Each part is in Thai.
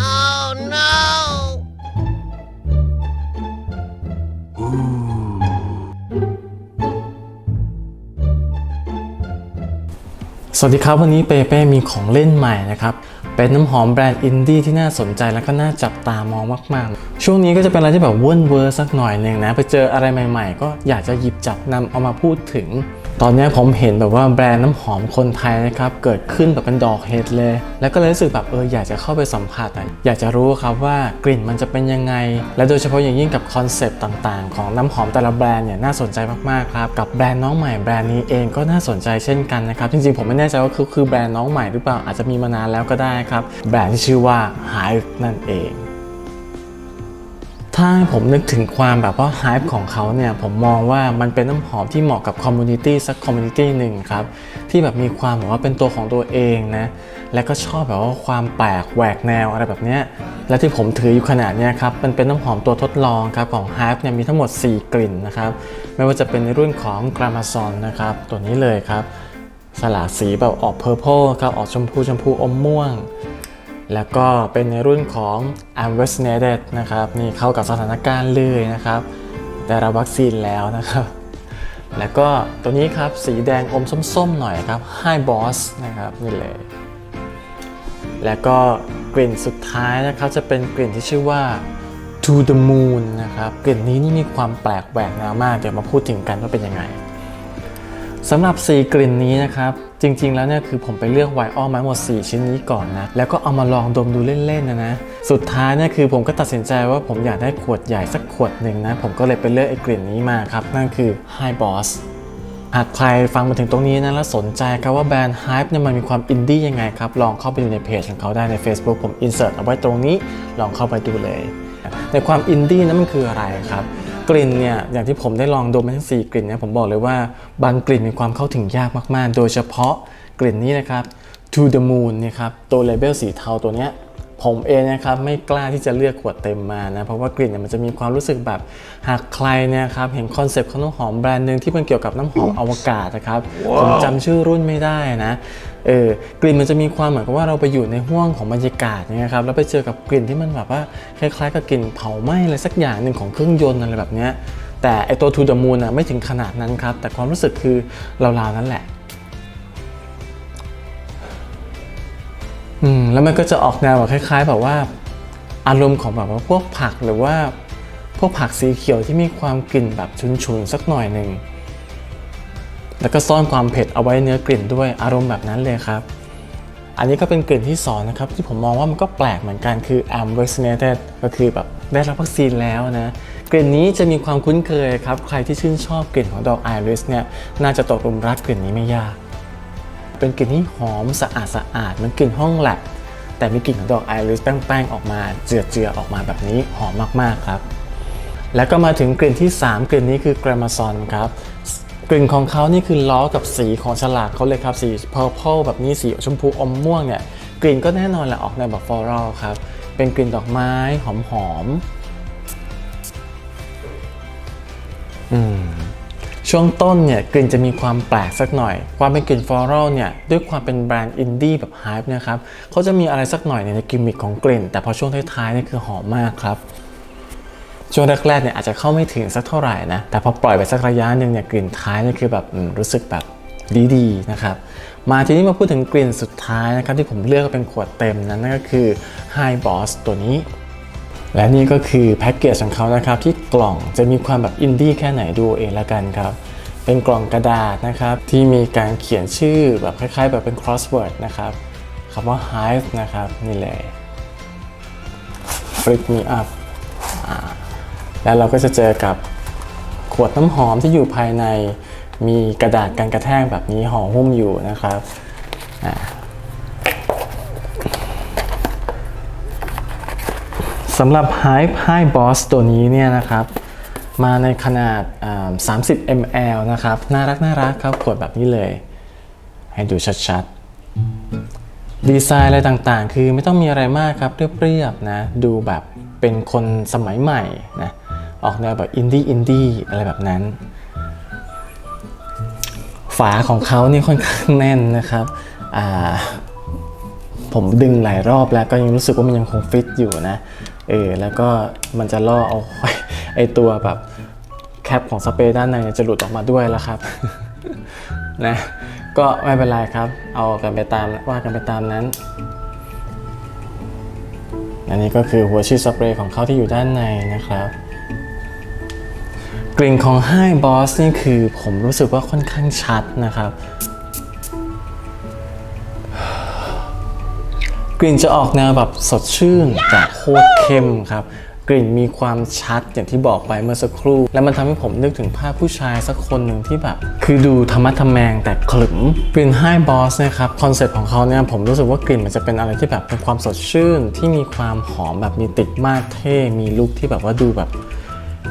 oh no! สวัสดีครับ วันนี้เปเป้มีของเล่นใหม่นะครับ เป็นน้ำหอมแบรนด์อินดี้ที่น่าสนใจแล้วก็น่าจับตามองมาก ๆ ช่วงนี้ก็จะเป็นอะไรที่แบบเว่นเวอร์สักหน่อยหนึ่งนะ ไปเจออะไรใหม่ ๆ ก็อยากจะหยิบจับนำเอามาพูดถึง ตอนนี้ผมเห็นแบบว่าแบรนด์น้ำหอมคนไทยนะครับเกิดขึ้นแบบเป็นดอกเห็ดเลย แล้วก็เลยรู้สึกแบบเอออยากจะเข้าไปสัมผัสอะอยากจะรู้ครับว่ากลิ่นมันจะเป็นยังไง และโดยเฉพาะอย่างยิ่งกับคอนเซปต์ต่างๆ ของน้ำหอมแต่ละแบรนด์เนี่ยน่าสนใจมากๆครับกับแบรนด์น้องใหม่แบรนด์นี้เองก็น่าสนใจเช่นกันนะครับจริงๆผมไม่แน่ใจว่าคือคือแบรนด์น้องใหม่หรือเปล่าอาจจะมีมานานแล้วก็ได้ครับแบรนด์ที่ชื่อว่า Hive นั่นเอง ถ้าผมนึกถึงความแบบว่าไฮป์ของเขาเนี่ย ผมมองว่ามันเป็นน้ำหอมที่เหมาะกับคอมมูนิตี้สักคอมมูนิตี้หนึ่งครับ ที่แบบมีความแบบว่าเป็นตัวของตัวเองนะ และก็ชอบแบบว่าความแปลกแหวกแนวอะไรแบบเนี้ยและที่ผมถืออยู่ขนาดเนี้ยครับมันเป็นน้ำหอมตัวทดลองครับของ h y p e เนี่ยมีทั้งหมด 4 กลิ่นนะครับไม่ว่าจะเป็นในรุ่นของ g r a m a z o n นะครับตัวนี้เลยครับสลาสีแบบออก purple ครับออกชมพูชมพูอมม่วง แล้วก็เป็นในรุ่นของ I'm vaccinated นะครับ นี่เข้ากับสถานการณ์เลยนะครับ ได้รับวัคซีนแล้วนะครับ แล้วก็ตัวนี้ครับสีแดงอมส้มๆหน่อยครับ High Boss นะครับนี่เลย แล้วก็กลิ่นสุดท้ายนะครับจะเป็นกลิ่นที่ชื่อว่า To the Moon นะครับ กลิ่นนี้นี่มีความแปลกแหวกแนวมาก เดี๋ยวมาพูดถึงกันว่าเป็นยังไง สำหรับ 4 กลิ่นนี้นะครับ จริง ๆ แล้วเนี่ยคือผมไปเลือกไวออลมาหมด 4 ชิ้นนี้ก่อนนะ แล้วก็เอามาลองดมดูเล่น ๆ นะนะ สุดท้ายเนี่ยคือผมก็ตัดสินใจว่าผมอยากได้ขวดใหญ่สักขวดหนึ่งนะ ผมก็เลยไปเลือกไอ้กลิ่นนี้มาครับ นั่นคือ High Boss หากใครฟังมาถึงตรงนี้นะ แล้วสนใจครับว่าแบรนด์ Hype เนี่ยมันมีความอินดี้ยังไงครับ ลองเข้าไปดูในเพจของเขาได้ใน Facebook ผม insert เอาไว้ตรงนี้ ลองเข้าไปดูเลย ในความอินดี้นั้นมันคืออะไรครับ กลิ่นเนี่ยอย่างที่ผมได้ลองดมมาทั้ง4กลิ่นเนี่ยผมบอกเลยว่าบางกลิ่นมีความเข้าถึงยากมาก ๆ โดยเฉพาะกลิ่นนี้นะครับ To the Moon เนี่ยครับตัวเลเบลสีเทาตัวเนี้ย ผมเองนะครับไม่กล้าที่จะเลือกขวดเต็มมานะเพราะว่ากลิ่นเนี่ยมันจะมีความรู้สึกแบบหากใครเนี่ยครับเห็นคอนเซปต์ของน้ำหอมแบรนด์หนึ่งที่มันเกี่ยวกับน้ำหอมอวกาศนะครับผมจำชื่อรุ่นไม่ได้นะเออกลิ่นมันจะมีความเหมือนกับว่าเราไปอยู่ในห้วงของบรรยากาศเนี่ยครับแล้วไปเจอกับกลิ่นที่มันแบบว่าคล้ายๆ กับกลิ่นเผาไหม้อะไรสักอย่างหนึ่งของเครื่องยนต์อะไรแบบเนี้ยแต่ไอตัวทูด e มูนอะไม่ถึงขนาดนั้นครับแต่ความรู้สึกคือราวๆนั่นแหละ อืมแล้วมันก็จะออกแนวแบบคล้าย ๆ แบบว่า อารมณ์ของแบบว่าพวกผักหรือว่า พวกผักสีเขียวที่มีความกลิ่นแบบฉุนๆสักหน่อยหนึ่งแล้วก็ซ่อนความเผ็ดเอาไว้เนื้อกลิ่นด้วยอารมณ์แบบนั้นเลยครับ อันนี้ก็เป็นกลิ่นที่สองนะครับ ที่ผมมองว่ามันก็แปลกเหมือนกันคือ I'm vaccinated ก็คือแบบได้รับวัคซีนแล้วนะกลิ่นนี้จะมีความคุ้นเคยครับ ใครที่ชื่นชอบกลิ่นของดอกไอริสเนี่ยน่าจะตกหลุมรักกลิ่นนี้ไม่ยาก เป็นกลิ่นที่หอมสะอาดสะอาดมันกลิ่นห้องแลบแต่มีกลิ่นของดอกไอริสแป้งๆออกมาเจือเจือๆออกมาแบบนี้หอมมากๆครับ แล้วก็มาถึงกลิ่นที่ 3 กลิ่นนี้คือกรมาซอนครับกลิ่นของเขานี่คือล้อกับสีของฉลากเขาเลยครับ สี purple แบบนี้สีชมพูอมม่วงเนี่ยกลิ่นก็แน่นอนแหละออกแนวแบบ floral ครับ เป็นกลิ่นดอกไม้หอมๆอืม ช่วงต้นเนี่ยกลิ่นจะมีความแปลกสักหน่อย ความเป็นกลิ่นฟลอรัลเนี่ยด้วยความเป็นแบรนด์อินดี้แบบไฮป์นะครับเขาจะมีอะไรสักหน่อยในกิมมิคของกลิ่น แต่พอช่วงท้ายๆเนี่ยคือหอมมากครับช่วงแรกๆเนี่ยอาจจะเข้าไม่ถึงสักเท่าไหร่นะแต่พอปล่อยไปสักระยะหนึ่งเนี่ยกลิ่นท้ายเนี่ยคือแบบรู้สึกแบบดีๆนะครับมาทีนี้มาพูดถึงกลิ่นสุดท้ายนะครับที่ผมเลือกเป็นขวดเต็มนั้นนั่นก็คือ High Boss ตัวนี้ และนี่ก็คือแพ็กเกจของเขานะครับ ที่กล่องจะมีความแบบอินดี้แค่ไหนดูเองละกันครับ เป็นกล่องกระดาษนะครับ ที่มีการเขียนชื่อแบบคล้ายๆ แบบเป็น crossword นะครับคำว่า hive นะครับ นี่เลย freak me up แล้วเราก็จะเจอกับขวดน้ำหอมที่อยู่ภายในมีกระดาษกันกระแทกแบบนี้ห่อหุ้มอยู่นะครับอ่า สำหรับ Hype High Boss ตัวนี้เนี่ยนะครับ มาในขนาด 30 ml นะครับ น่ารักน่ารักครับขวดแบบนี้เลย ให้ดูชัดๆ ดีไซน์อะไรต่างๆ คือไม่ต้องมีอะไรมากครับ เรียบๆนะ ดูแบบเป็นคนสมัยใหม่นะ ออกแนวแบบอินดี้อินดี้อะไรแบบนั้น ฝาของเขานี่ค่อนข้างแน่นนะครับอ่า ผมดึงหลายรอบแล้วก็ยังรู้สึกว่ามันยังคงฟิตอยู่นะ เออ แล้วก็มันจะล่อเอาไอตัวแบบแคปของสเปรย์ด้านในจะหลุดออกมาด้วยแล้วครับ นะ ก็ไม่เป็นไรครับ เอากันไปตามว่ากันไปตามนั้น อันนี้ก็คือหัวฉีดสเปรย์ของเขาที่อยู่ด้านในนะครับ กลิ่นของ High Boss นี่คือผมรู้สึกว่าค่อนข้างชัดนะครับ กลิ่นจะออกแนวแบบสดชื่นแต่โคตรเข้มครับ กลิ่นมีความชัดอย่างที่บอกไปเมื่อสักครู่ แล้วมันทำให้ผมนึกถึงภาพผู้ชายสักคนหนึ่งที่แบบ คือดูธรรมะทแมงแต่ขลึมกลิ่น High Boss นะครับคอนเซ็ปต์ของเขาเนี่ยผมรู้สึกว่ากลิ่นมันจะเป็นอะไรที่แบบเป็นความสดชื่นที่มีความหอมแบบมีติดมากเท่ มีลุคที่แบบว่าดูแบบ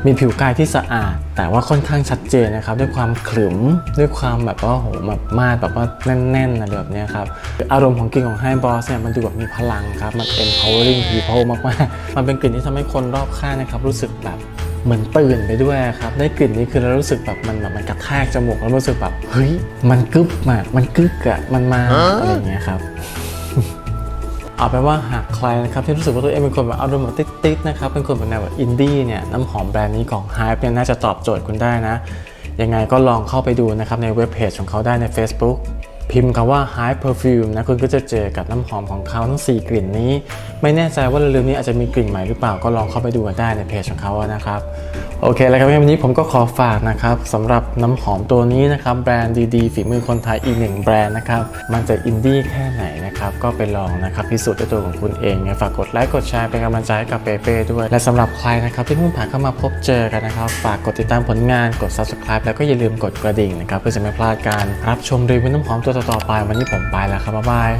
มีผิวกายที่สะอาด แต่ว่าค่อนข้างชัดเจนนะครับ ด้วยความขรึมด้วยความแบบว่าโหแบบมาดแบบว่าแน่นๆอะไรแบบเนี้ยครับอารมณ์ของกลิ่นของ High Boss เนี่ยมันดูแบบมีพลังครับ มัน empowering people มากๆมันเป็นกลิ่นที่ทำให้คนรอบข้างนะครับ รู้สึกแบบเหมือนตื่นไปด้วยครับ ได้กลิ่นนี้คือเรารู้สึกแบบมันแบบมันกระแทกจมูกแล้วรู้สึกแบบเฮ้ยมันกึบมากมันกึกอะมันมาอะไรอย่างเงี้ยครับ เอาเป็นว่าหากใครนะครับที่รู้สึกว่าตัวเองเป็นคนแบบอารมณ์แบบติ๊ดๆนะครับเป็นคนแบบแนวแบบอินดี้เนี่ยน้ำหอมแบรนด์นี้ของ Hype เนี่ยน่าจะตอบโจทย์คุณได้นะ ยังไงก็ลองเข้าไปดูนะครับในเว็บเพจของเขาได้ใน Facebook พิมพ์คำว่า Hype Perfume นะคุณก็จะเจอกับน้ำหอมของเขาทั้ง 4 กลิ่นนี้ ไม่แน่ใจว่าเร็วๆนี้อาจจะมีกลิ่นใหม่หรือเปล่าก็ลองเข้าไปดูกันได้ในเพจของเขาอะนะครับ โอเคแล้วครับวันนี้ผมก็ขอฝากนะครับสำหรับน้ำหอมตัวนี้นะครับ แบรนด์ดีๆ ฝีมือคนไทยอีกหนึ่งแบรนด์นะครับ มันจะอินดี้แค่ไหนนะครับ ก็ไปลองนะครับพิสูจน์ด้วยตัวของคุณเองไงฝากกดไลค์กดแชร์เป็นกำลังใจให้กับเปเป้ด้วย และสำหรับใครนะครับที่เพิ่งผ่านเข้ามาพบเจอกันนะครับฝากกดติดตามผลงานกด subscribe แล้วก็อย่าลืมกดกระดิ่งนะครับเพื่อจะไม่พลาดการรับชมรีวิวน้ำหอมตัวต่อๆไปวันนี้ผมไปแล้วครับบ๊ายบาย